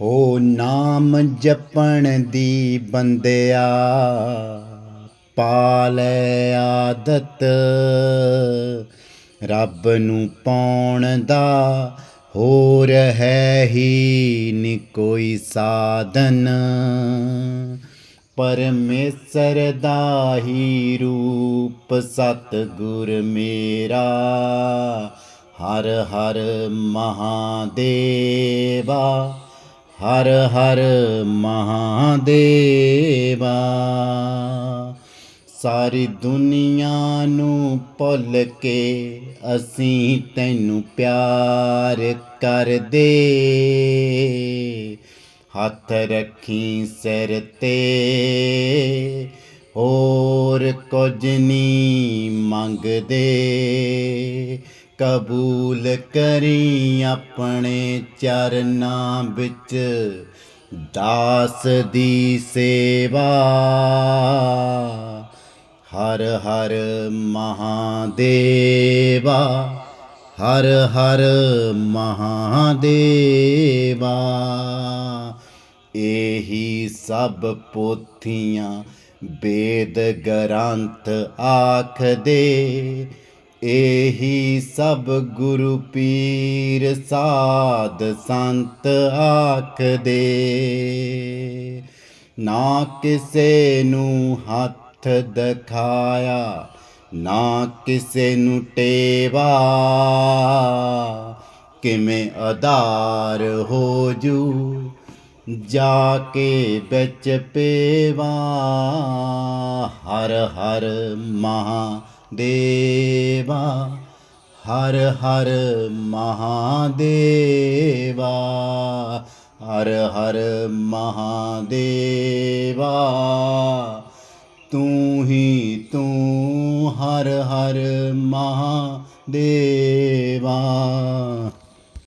ਹੋ ਨਾਮ ਜਪਣ ਦੀ ਬੰਦਿਆ, ਪਾਲੇ ਆਦਤ। ਰੱਬ ਨੂੰ ਪਾਉਣ ਦਾ ਹੋਰ ਹੈ ਹੀ ਨੀ ਕੋਈ ਸਾਧਨ। ਪਰਮੇਸ਼ਰ ਦਾ ਹੀ ਰੂਪ ਸਤਿਗੁਰ ਮੇਰਾ, ਹਰ ਹਰ ਮਹਾਦੇਵਾ। ਹਰ ਹਰ ਮਹਾਦੇਵਾ। ਸਾਰੀ ਦੁਨੀਆ ਨੂੰ ਭੁੱਲ ਕੇ ਅਸੀਂ ਤੈਨੂੰ ਪਿਆਰ ਕਰਦੇ। ਹੱਥ ਰੱਖੀ ਸਿਰ ਤੇ ਹੋਰ ਕੁਝ ਨਹੀਂ ਮੰਗਦੇ। ਕਬੂਲ ਕਰੀ ਆਪਣੇ ਚਰਨਾਂ ਵਿੱਚ ਦਾਸ ਦੀ ਸੇਵਾ। ਹਰ ਹਰ ਮਹਾਦੇਵਾ, ਹਰ ਹਰ ਮਹਾਦੇਵਾ। ਇਹੀ ਸਭ ਪੋਥੀਆਂ ਬੇਦ ਗ੍ਰੰਥ ਆਖਦੇ ਇਹੀ ਸਭ ਗੁਰੂ ਪੀਰ ਸਾਧ ਸੰਤ ਆਖਦੇ। ਨਾ ਕਿਸੇ ਨੂੰ ਹੱਥ ਦਿਖਾਇਆ, ਨਾ ਕਿਸੇ ਨੂੰ ਟੇਵਾ। ਕਿਵੇਂ ਆਧਾਰ ਹੋ ਜੂ ਜਾ ਕੇ ਵਿੱਚ ਪੇਵਾ, ਹਰ ਹਰ ਮਹਾਦੇਵਾ, ਹਰ ਹਰ ਮਹਾਦੇਵਾ, ਹਰ ਹਰ ਮਹਾਦੇਵਾ। ਤੂੰ ਹੀ ਤੂੰ ਹਰ ਹਰ ਮਹਾਦੇਵਾ।